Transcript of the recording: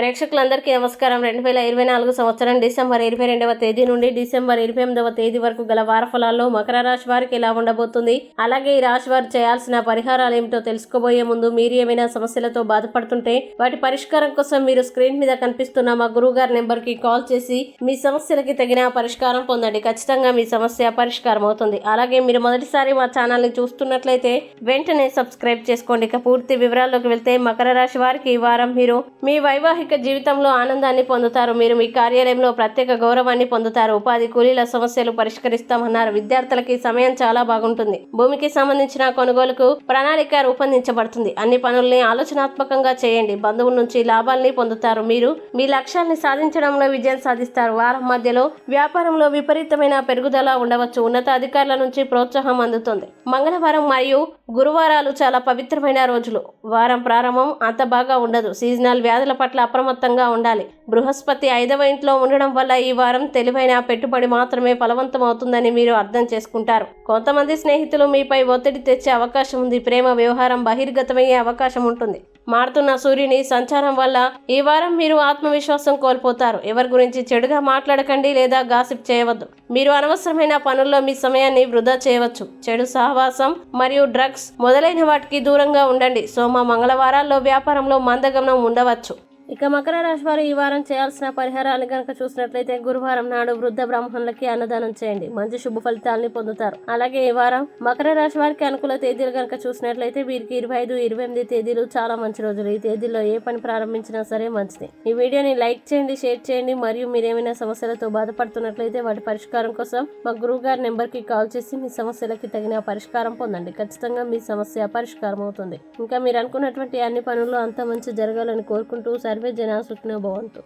ప్రేక్షకులందరికీ నమస్కారం. రెండు వేల ఇరవై నాలుగు సంవత్సరం డిసెంబర్ ఇరవై రెండవ తేదీ నుండి డిసెంబర్ ఇరవై ఎనిమిదవ తేదీ వరకు గల వారఫలాల్లో మకర రాశి వారికి ఎలా ఉండబోతుంది? అలాగే ఈ రాశి వారు చేయాల్సిన పరిహారాలు ఏమిటో తెలుసుకోబోయే ముందు మీరు ఏమైనా సమస్యలతో బాధపడుతుంటే వాటి పరిష్కారం కోసం మీరు స్క్రీన్ మీద కనిపిస్తున్న మా గురువు గారి నెంబర్కి కాల్ చేసి మీ సమస్యలకి తగిన పరిష్కారం పొందండి. ఖచ్చితంగా మీ సమస్య పరిష్కారం అవుతుంది. అలాగే మీరు మొదటిసారి మా ఛానల్ని చూస్తున్నట్లయితే వెంటనే సబ్స్క్రైబ్ చేసుకోండి. ఇక పూర్తి వివరాల్లోకి వెళ్తే మకర రాశి వారికి ఈ వారం మీరు మీ వైవాహిక జీవితంలో ఆనందాన్ని పొందుతారు. మీరు మీ కార్యాలయంలో ప్రత్యేక గౌరవాన్ని పొందుతారు. ఉపాధి కూలీల సమస్యలు పరిష్కరిస్తామన్నారు. విద్యార్థులకి సమయం చాలా బాగుంటుంది. భూమికి సంబంధించిన కొనుగోలుకు ప్రణాళిక రూపొందించబడుతుంది. అన్ని పనుల్ని ఆలోచనాత్మకంగా చేయండి. బంధువుల నుంచి లాభాల్ని పొందుతారు. మీరు మీ లక్ష్యాల్ని సాధించడంలో విజయం సాధిస్తారు. వారం మధ్యలో వ్యాపారంలో విపరీతమైన పెరుగుదల ఉండవచ్చు. ఉన్నత అధికారుల నుంచి ప్రోత్సాహం అందుతుంది. మంగళవారం మరియు గురువారాలు చాలా పవిత్రమైన రోజులు. వారం ప్రారంభం అంత బాగా ఉండదు. సీజనల్ వ్యాధుల పట్ల అప్రమత్తంగా ఉండాలి. బృహస్పతి ఐదవ ఇంట్లో ఉండడం వల్ల ఈ వారం తెలివైన పెట్టుబడి మాత్రమే ఫలవంతం అవుతుందని మీరు అర్థం చేసుకుంటారు. కొంతమంది స్నేహితులు మీపై ఒత్తిడి తెచ్చే అవకాశం ఉంది. ప్రేమ వ్యవహారం బహిర్గతమయ్యే అవకాశం ఉంటుంది. మారుతున్న సూర్యుని సంచారం వల్ల ఈ వారం మీరు ఆత్మవిశ్వాసం కోల్పోతారు. ఎవరి గురించి చెడుగా మాట్లాడకండి లేదా గాసిప్ చేయవద్దు. మీరు అనవసరమైన పనుల్లో మీ సమయాన్ని వృధా చేయవచ్చు. చెడు సహవాసం మరియు డ్రగ్స్ మొదలైన వాటికి దూరంగా ఉండండి. సోమ మంగళవారాల్లో వ్యాపారంలో మందగమనం ఉండవచ్చు. ఇక మకర రాశి వారు ఈ వారం చేయాల్సిన పరిహారాలు కనుక చూసినట్లయితే గురువారం నాడు వృద్ధ బ్రాహ్మణులకి అన్నదానం చేయండి. మంచి శుభ ఫలితాలని పొందుతారు. అలాగే ఈ వారం మకర రాశి వారికి అనుకూల తేదీలు కనుక చూసినట్లయితే వీరికి ఇరవై ఐదు ఇరవై ఎనిమిది తేదీలు చాలా మంచి రోజులు. ఈ తేదీల్లో ఏ పని ప్రారంభించినా సరే మంచిది. ఈ వీడియోని లైక్ చేయండి షేర్ చేయండి. మరియు మీరేమైనా సమస్యలతో బాధపడుతున్నట్లయితే వాటి పరిష్కారం కోసం మా గురువు గారి నెంబర్కి కాల్ చేసి మీ సమస్యలకి తగిన పరిష్కారం పొందండి. ఖచ్చితంగా మీ సమస్య పరిష్కారం అవుతుంది ఇంకా మీరు అనుకున్నటువంటి అన్ని పనుల్లో అంత మంచి జరగాలని కోరుకుంటూ సరే सर्वे जन सुखने बहुत